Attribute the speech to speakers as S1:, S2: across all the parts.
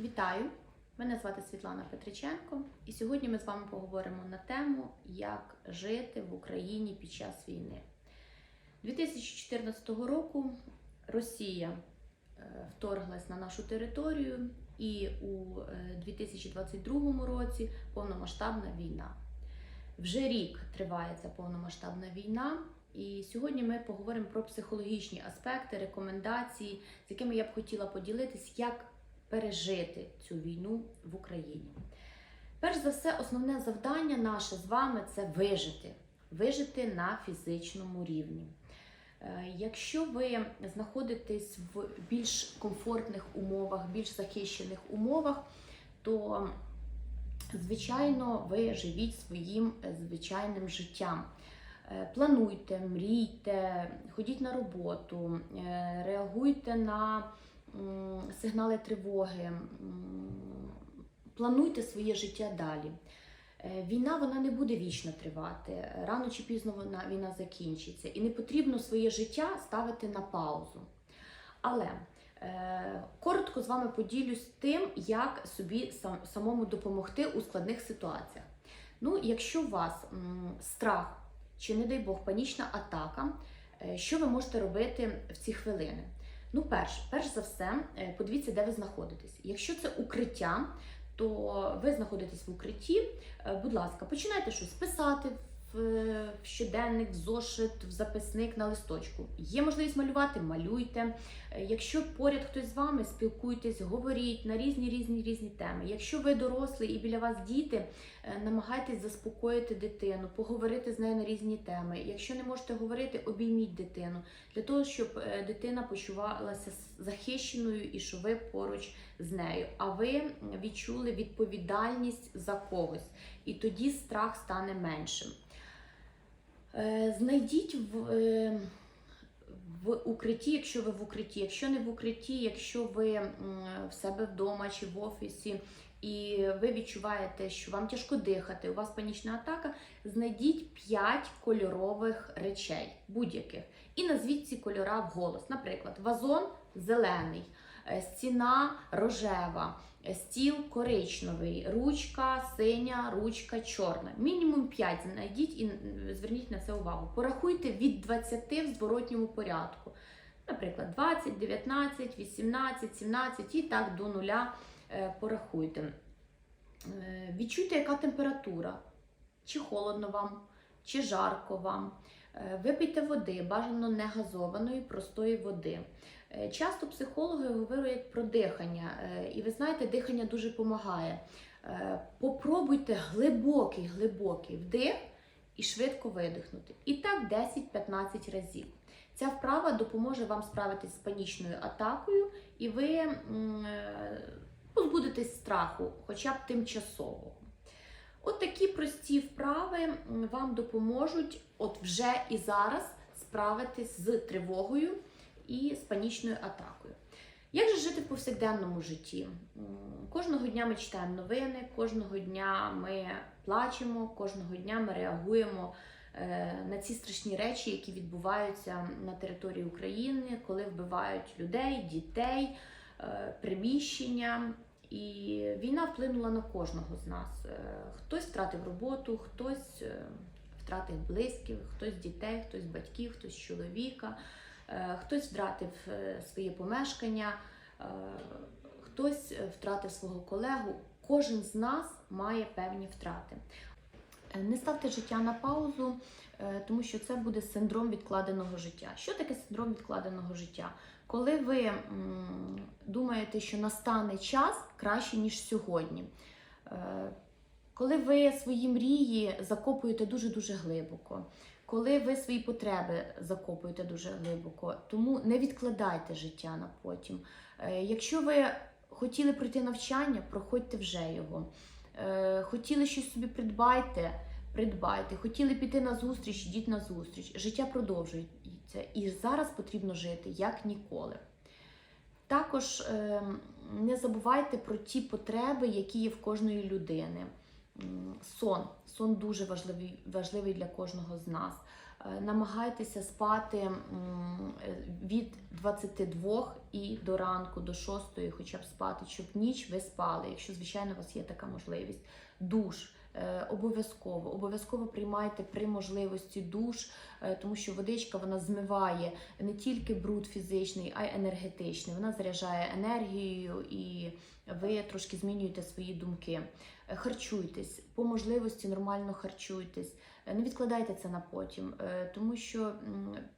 S1: Вітаю! Мене звати Світлана Петриченко, і сьогодні ми з вами поговоримо на тему, як жити в Україні під час війни. 2014 року Росія е, вторглась на нашу територію, і у е, 2022 році повномасштабна війна. Вже рік триває ця повномасштабна війна, і сьогодні ми поговоримо про психологічні аспекти, рекомендації, з якими я б хотіла поділитись, як пережити цю війну в Україні. Перш за все, основне завдання наше з вами це вижити, вижити на фізичному рівні. Е, Якщо ви знаходитесь в більш комфортних умовах, більш захищених умовах, то звичайно ви живіть своїм е, звичайним життям. Е, Плануйте, мрійте, ходіть на роботу, реагуйте на сигнали тривоги, плануйте своє життя далі. Е, Війна вона не буде вічно тривати. Рано чи пізно вона війна закінчиться, і не потрібно своє життя ставити на паузу. Але е, коротко з вами поділюсь тим, як собі сам, самому допомогти у складних ситуаціях. Ну, якщо у вас м, страх чи, не дай Бог, панічна атака, е, що ви можете робити в ці хвилини? Ну, перш, перш за все, е, подивіться, де ви знаходитесь. Якщо це укриття, то ви знаходитесь в укритті. Е, Будь ласка, починайте щось писати в щоденник, в зошит, в записник на листочку. Є можливість малювати, малюйте. Е, Якщо поряд хтось з вами, спілкуйтесь, говоріть на різні різні різні теми. Якщо ви дорослий і біля вас діти, е, намагайтесь заспокоїти дитину, поговорити з нею на різні теми. Якщо не можете говорити, обійміть дитину для того, щоб е, дитина почувалася захищеною і що ви поруч з нею. А ви відчули відповідальність за когось, і тоді страх стане меншим. Е, Знайдіть в, е, в укритті, якщо ви в укритті, якщо не в укритті, якщо ви в себе вдома чи в офісі, і ви відчуваєте, що вам тяжко дихати, у вас панічна атака, знайдіть 5 кольорових речей, будь-яких, і назвіть ці кольора вголос. Наприклад, вазон зелений, стіна рожева, е, стіл коричневий, ручка синя, ручка чорна. Мінімум 5 знайдіть і зверніть на це увагу. Порахуйте від 20 в зворотньому порядку. Наприклад, 20, 19, 18, 17 і так до нуля е, порахуйте. Е, Відчуйте, яка температура, чи холодно вам, чи жарко вам. Е, Випийте води, бажано не газованої, простої води. Е, Часто психологи говорять про дихання, е, і ви знаєте, дихання дуже допомагає. Попробуйте глибокий, глибокий вдих і швидко видихнути. І так 10-15 разів. Ця вправа допоможе вам справитись з панічною атакою, і ви е, позбудетесь страху, хоча б тимчасово. От такі прості вправи вам допоможуть от вже і зараз справитись з тривогою і з панічною атакою. Як же жити в повсякденному житті? Кожного дня ми читаємо новини, кожного дня ми плачемо, кожного дня ми реагуємо е, на ці страшні речі, які відбуваються на території України, коли вбивають людей, дітей, е, приміщення. І війна вплинула на кожного з нас. Е, Хтось втратив роботу, хтось втратив близьких, хтось дітей, хтось батьків, хтось чоловіка, хтось втратив е, своє помешкання, е, хтось е, втратив свого колегу. Кожен з нас має певні втрати. Е, Не ставте життя на паузу, е, тому що це буде синдром відкладеного життя. Що таке синдром відкладеного життя? Коли ви думаєте, що настане час краще, ніж сьогодні. Е, Коли ви свої мрії закопуєте дуже-дуже глибоко, коли ви свої потреби закопуєте дуже глибоко, тому не відкладайте життя на потім. Е, Якщо ви хотіли пройти навчання, проходьте вже його. Е, Хотіли щось собі придбайте, придбайте. Хотіли піти на зустріч, йдіть на зустріч. Життя продовжується. І зараз потрібно жити як ніколи. Також е, не забувайте про ті потреби, які є в кожної людини. Сон. Сон дуже важливий, важливий для кожного з нас. Е, Намагайтеся спати е, від 22 і до ранку, до 6, хоча б спати, щоб ніч ви спали, якщо, звичайно, у вас є така можливість. Душ. Е, Обов'язково, обов'язково приймайте при можливості душ, е, тому що водичка вона змиває не тільки бруд фізичний, а й енергетичний. Вона заряджає енергією і ви трошки змінюєте свої думки. Е, Харчуйтесь, по можливості нормально харчуйтесь. Не відкладайте це на потім, тому що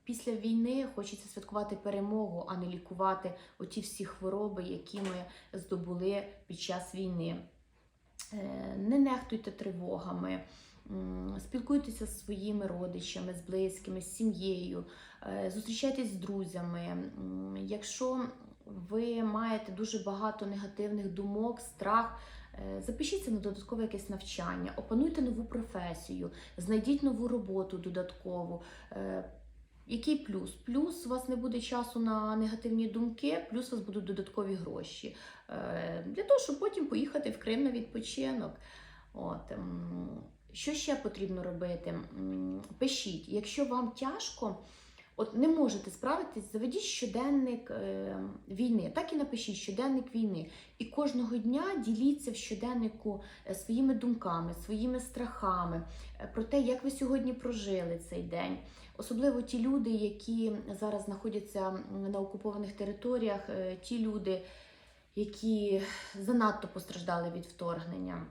S1: після війни хочеться святкувати перемогу, а не лікувати оті всі хвороби, які ми здобули під час війни. Е, Не нехтуйте тривогами, спілкуйтеся зі своїми родичами, з близькими, з сім'єю, е, зустрічайтесь з друзями. Якщо ви маєте дуже багато негативних думок, страх. е, Запишіться на додаткове якесь навчання, опануйте нову професію, знайдіть нову роботу додаткову. Який плюс? Плюс у вас не буде часу на негативні думки, плюс у вас будуть додаткові гроші. Е, Для того, щоб потім поїхати в Крим на відпочинок. От, ем, що ще потрібно робити? Пишіть, якщо вам тяжко, от не можете справитись, заведіть щоденник е, війни. Так і напишіть щоденник війни. І кожного дня діліться в щоденнику е, своїми думками, своїми страхами е, про те, як ви сьогодні прожили цей день. Особливо ті люди, які зараз знаходяться на окупованих територіях, е, ті люди, які занадто постраждали від вторгнення.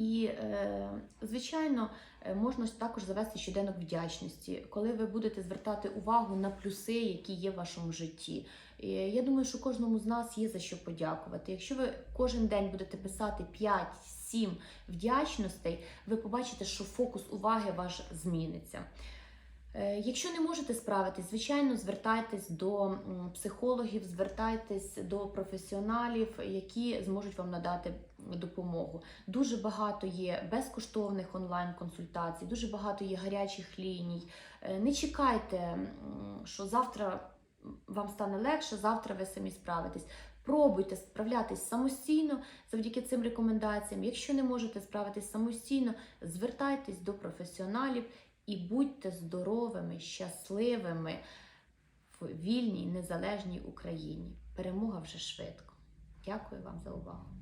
S1: І, е, звичайно, е, можна також завести щоденник вдячності, коли ви будете звертати увагу на плюси, які є в вашому житті. Я думаю, що кожному з нас є за що подякувати. Якщо ви кожен день будете писати 5-7 вдячностей, ви побачите, що фокус уваги ваш зміниться. Е, Якщо не можете справитись, звичайно, звертайтесь до психологів, звертайтесь до професіоналів, які зможуть вам надати допомогу. Дуже багато є безкоштовних онлайн-консультацій, дуже багато є гарячих ліній. Е, Не чекайте, що завтра вам стане легше, завтра ви самі справитесь. Пробуйте справлятись самостійно завдяки цим рекомендаціям. Якщо не можете справитись самостійно, звертайтесь до професіоналів і будьте здоровими, щасливими в вільній незалежній Україні. Перемога вже швидко. Дякую вам за увагу.